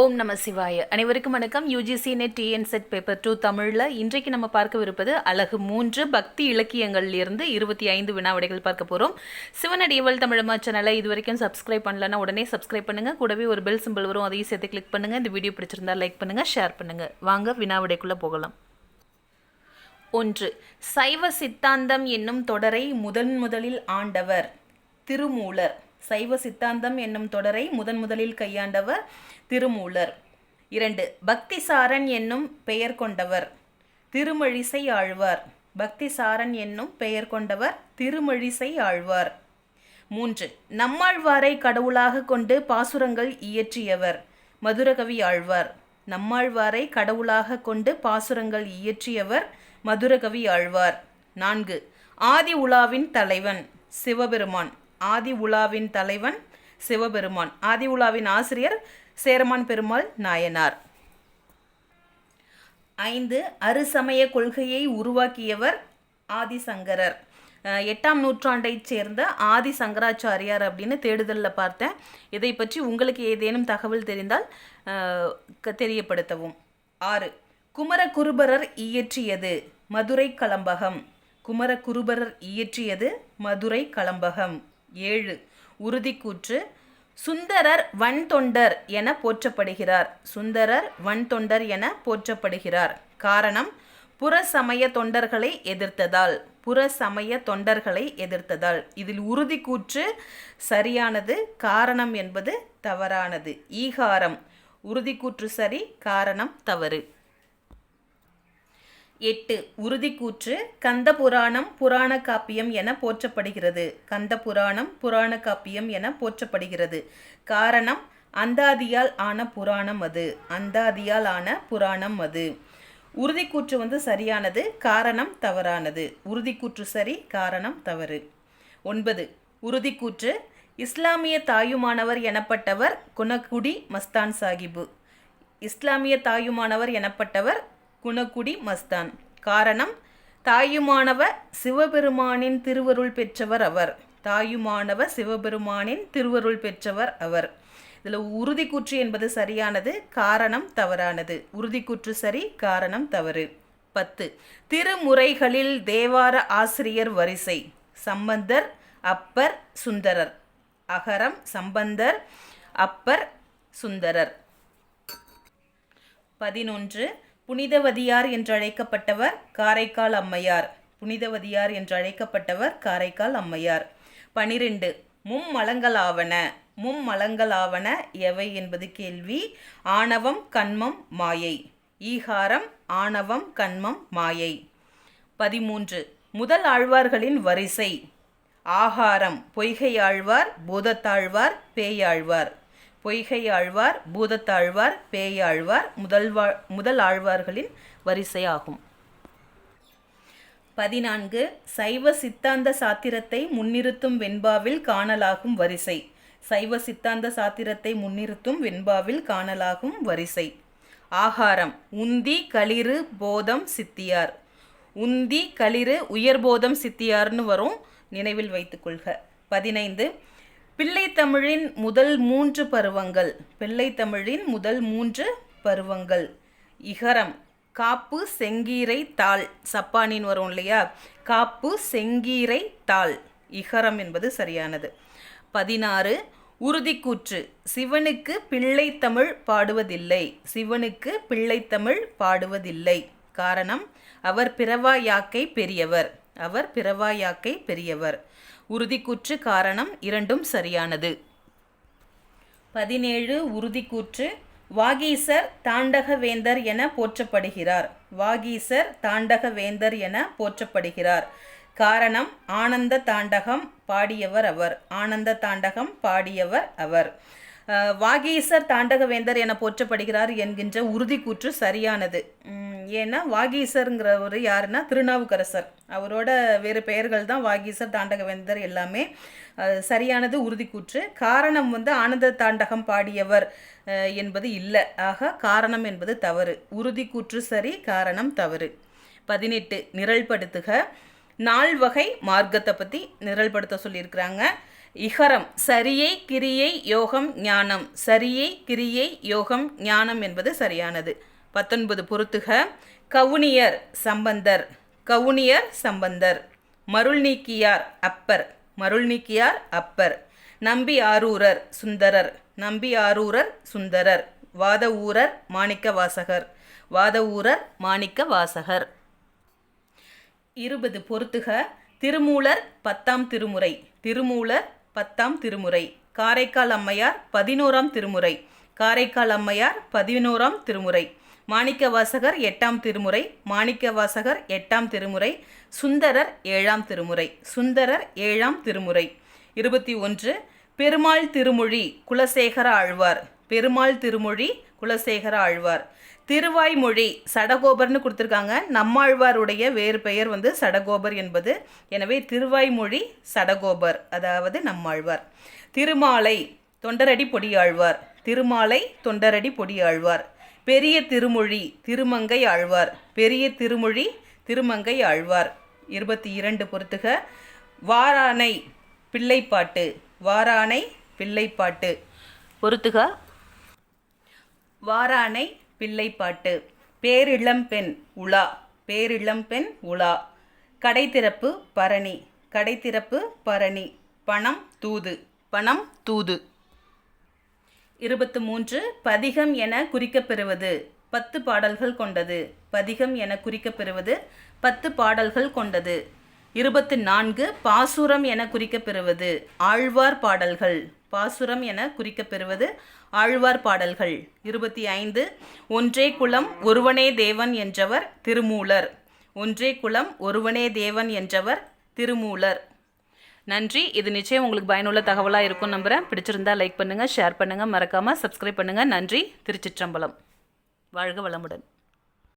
ஓம் நம சிவாய. அனைவருக்கும் வணக்கம். UGC NET TN SET paper two தமிழில் இன்றைக்கு நம்ம பார்க்கவிருப்பது அழகு மூன்று பக்தி இலக்கியங்கள்லேருந்து இருபத்தி ஐந்து வினாவிடைகள் பார்க்க போகிறோம் சிவனடியவள் தமிழம்மா சேனலை இது வரைக்கும் சப்ஸ்கிரைப் பண்ணலன்னா உடனே சப்ஸ்கிரைப் பண்ணுங்கள் கூடவே ஒரு பெல் சிம்பிள் வரும் அதையும் சேர்த்து கிளிக் பண்ணுங்கள் இந்த வீடியோ பிடிச்சிருந்தா லைக் பண்ணுங்கள் ஷேர் பண்ணுங்கள் வாங்க வினாவிடைக்குள்ளே போகலாம். ஒன்று சைவ சித்தாந்தம் என்னும் தொடரை முதன் முதலில் ஆண்டவர் திருமூலர். சைவ சித்தாந்தம் என்னும் தொடரை முதன் முதலில் கையாண்டவர் திருமூலர். இரண்டு பக்திசாரன் என்னும் பெயர் கொண்டவர் திருமழிசை ஆழ்வார். பக்திசாரன் என்னும் பெயர் கொண்டவர் திருமழிசை ஆழ்வார். மூன்று நம்மாழ்வாரை கடவுளாக கொண்டு பாசுரங்கள் இயற்றியவர் மதுரகவி ஆழ்வார். நம்மாழ்வாரை கடவுளாக கொண்டு பாசுரங்கள் இயற்றியவர் மதுரகவி ஆழ்வார். நான்கு ஆதி உலாவின் தலைவன் சிவபெருமான். ஆதி உலாவின் தலைவன் சிவபெருமான். ஆதி உலாவின் ஆசிரியர் சேரமான் பெருமாள் நாயனார். ஐந்து அருசமய கொள்கையை உருவாக்கியவர் ஆதிசங்கரர். எட்டாம் நூற்றாண்டைச் சேர்ந்த ஆதி சங்கராச்சாரியார் அப்படின்னு தேடுதலில் பார்த்தேன். இதை பற்றி உங்களுக்கு ஏதேனும் தகவல் தெரிந்தால் க- தெரியப்படுத்தவும். ஆறு குமரகுருபரர் இயற்றியது மதுரை கலம்பகம். குமரகுருபரர் இயற்றியது மதுரை கலம்பகம். ஏழு. உறுதிக்கூற்று சுந்தரர் வன்தொண்டர் என போற்றப்படுகிறார். சுந்தரர் வன்தொண்டர் என போற்றப்படுகிறார். காரணம் புற சமய தொண்டர்களை எதிர்த்ததால். புற சமய தொண்டர்களை எதிர்த்ததால். இதில் உறுதிக்கூற்று சரியானது காரணம் என்பது தவறானது. ஈகாரம் உறுதிக்கூற்று சரி காரணம் தவறு. எட்டு உறுதிக்கூற்று கந்த புராணம் புராண காப்பியம் என போற்றப்படுகிறது. கந்த புராணம் புராண காப்பியம் என போற்றப்படுகிறது. காரணம் அந்தாதியால் ஆன புராணம் அது. அந்தாதியால் ஆன புராணம் அது. உறுதிக்கூற்று வந்து சரியானது காரணம் தவறானது. உறுதிக்கூற்று சரி காரணம் தவறு. ஒன்பது உறுதிக்கூற்று இஸ்லாமிய தாயுமானவர் எனப்பட்டவர் குணக்குடி மஸ்தான் சாகிபு இஸ்லாமிய தாயுமானவர் எனப்பட்டவர் குணக்குடி மஸ்தான். காரணம் தாயுமானவ சிவபெருமானின் திருவருள் பெற்றவர் அவர். தாயுமானவ சிவபெருமானின் திருவருள் பெற்றவர் அவர். இதில் உறுதிக்கூற்று என்பது சரியானது காரணம் தவறானது. உறுதிக்கூற்று சரி காரணம் தவறு. பத்து திருமுறைகளில் தேவார ஆசிரியர் வரிசை. சம்பந்தர் அப்பர் சுந்தரர். அகரம் சம்பந்தர் அப்பர் சுந்தரர். பதினொன்று புனிதவதியார் என்றழைக்கப்பட்டவர் காரைக்கால் அம்மையார். புனிதவதியார் என்றழைக்கப்பட்டவர் காரைக்கால் அம்மையார். பனிரெண்டு மும்மலங்களாவன மும்மலங்களாவன எவை என்பது கேள்வி. ஆணவம் கண்மம் மாயை. ஈகாரம் ஆணவம் கண்மம் மாயை. பதிமூன்று முதல் ஆழ்வார்களின் வரிசை. ஆகாரம் பொய்கை ஆழ்வார் பூதத்தாழ்வார் பேயாழ்வார். பொய்கை ஆழ்வார் பூதத்தாழ்வார் பேயாழ்வார் முதல்வா முதல் ஆழ்வார்களின் வரிசையாகும். பதினான்கு சைவ சித்தாந்த சாத்திரத்தை முன்னிறுத்தும் வெண்பாவில் காணலாகும் வரிசை. சைவ சித்தாந்த சாத்திரத்தை முன்னிறுத்தும் வெண்பாவில் காணலாகும் வரிசை. ஆகாரம் உந்தி களிறு போதம் சித்தியார். உந்தி களிறு உயர்போதம் சித்தியார்னு வரும் நினைவில் வைத்துக்கொள்க பதினைந்து பிள்ளைத்தமிழின் முதல் மூன்று பருவங்கள். பிள்ளைத்தமிழின் முதல் மூன்று பருவங்கள். இகரம் காப்பு செங்கீரை தாள். சப்பானின் வரும் இல்லையா? காப்பு செங்கீரை தாள். இகரம் என்பது சரியானது. பதினாறு உறுதிக்கூற்று. சிவனுக்கு பிள்ளைத்தமிழ் பாடுவதில்லை. சிவனுக்கு பிள்ளைத்தமிழ் பாடுவதில்லை. காரணம் அவர் பிறவா யாக்கை பெரியவர். அவர் பிறவா யாக்கை பெரியவர். உறுதிக்கூற்று காரணம் இரண்டும் சரியானது. பதினேழு உறுதிக்கூற்று. வாகீசர் தாண்டகவேந்தர் என போற்றப்படுகிறார். வாகீசர் தாண்டகவேந்தர் என போற்றப்படுகிறார். காரணம் ஆனந்த தாண்டகம் பாடியவர் அவர். ஆனந்த தாண்டகம் பாடியவர் அவர். வாகீசர் தாண்டகவேந்தர் என போற்றப்படுகிறார் என்கின்ற உறுதிக்கூற்று சரியானது. ஏன்னா வாகீசருங்கிறவர் யாருன்னா திருநாவுக்கரசர். அவரோட வேறு பெயர்கள் தான் வாகீசர் தாண்டகவேந்தர் எல்லாமே சரியானது உறுதிக்கூற்று. காரணம் வந்து ஆனந்த தாண்டகம் பாடியவர் என்பது இல்லை. ஆக காரணம் என்பது தவறு. உறுதிக்கூற்று சரி காரணம் தவறு. பதினெட்டு நிரல்படுத்துக. நால்வகை மார்க்கத்தை பற்றி நிரல்படுத்த சொல்லியிருக்கிறாங்க. இகரம் சரியை கிரியை யோகம் ஞானம். சரியை கிரியை யோகம் ஞானம் என்பது சரியானது. பத்தொன்பது பொறுத்துக. கவுனியர் சம்பந்தர் கவுனியர் சம்பந்தர். மருள் நீக்கியார் அப்பர் மருள் நீக்கியார் அப்பர். நம்பி ஆரூரர் சுந்தரர் நம்பி ஆரூரர் சுந்தரர். வாத ஊரர் மாணிக்க வாசகர் வாத ஊரர் மாணிக்க வாசகர். இருபது பொறுத்துக. திருமூலர் பத்தாம் திருமுறை திருமூலர் பத்தாம் திருமுறை. காரைக்கால் அம்மையார் பதினோராம் திருமுறை காரைக்கால் அம்மையார் பதினோராம் திருமுறை. மாணிக்கவாசகர் எட்டாம் திருமுறை மாணிக்கவாசகர் எட்டாம் திருமுறை சுந்தரர் ஏழாம் திருமுறை சுந்தரர் ஏழாம் திருமுறை. இருபத்தி ஒன்று பெருமாள் திருமொழி குலசேகர ஆழ்வார். பெருமாள் திருமொழி குலசேகர ஆழ்வார். திருவாய்மொழி சடகோபர்னு கொடுத்துருக்காங்க. நம்மாழ்வாருடைய வேறு பெயர் வந்து சடகோபர் என்பது. எனவே திருவாய்மொழி சடகோபர் அதாவது நம்மாழ்வார். திருமாலை தொண்டரடி பொடியாழ்வார். திருமாலை தொண்டரடி பொடியாழ்வார். பெரிய திருமொழி திருமங்கை ஆழ்வார். பெரிய திருமொழி திருமங்கை ஆழ்வார். இருபத்தி இரண்டு பொறுத்துக. வாரானை பிள்ளைப்பாட்டு. வாரானை பிள்ளைப்பாட்டு. பொறுத்துக. வாரானை பிள்ளைப்பாட்டு. பேரிளம்பெண் உலா. பேரிளம்பெண் உலா. கடைத்திறப்பு பரணி. கடைத்திறப்பு பரணி. பணம் தூது. பணம் தூது. இருபத்து மூன்று பதிகம் என குறிக்கப்பெறுவது. பத்து பாடல்கள் கொண்டது. பதிகம் என குறிக்கப்பெறுவது பத்து பாடல்கள் கொண்டது. இருபத்து நான்கு பாசுரம் என குறிக்கப்பெறுவது ஆழ்வார் பாடல்கள். பாசுரம் என குறிக்கப்பெறுவது ஆழ்வார் பாடல்கள். இருபத்தி ஐந்து ஒன்றே குலம் ஒருவனே தேவன் என்றவர் திருமூலர். ஒன்றே குலம் ஒருவனே தேவன் என்றவர் திருமூலர். நன்றி. இது நிச்சயம் உங்களுக்கு பயனுள்ள தகவலாக இருக்கும் நம்புகிறேன் பிடிச்சிருந்தா லைக் பண்ணுங்கள் ஷேர் பண்ணுங்கள் மறக்காமல் சப்ஸ்கிரைப் பண்ணுங்கள் நன்றி. திருச்சிற்றம்பலம். வாழ்க வளமுடன்.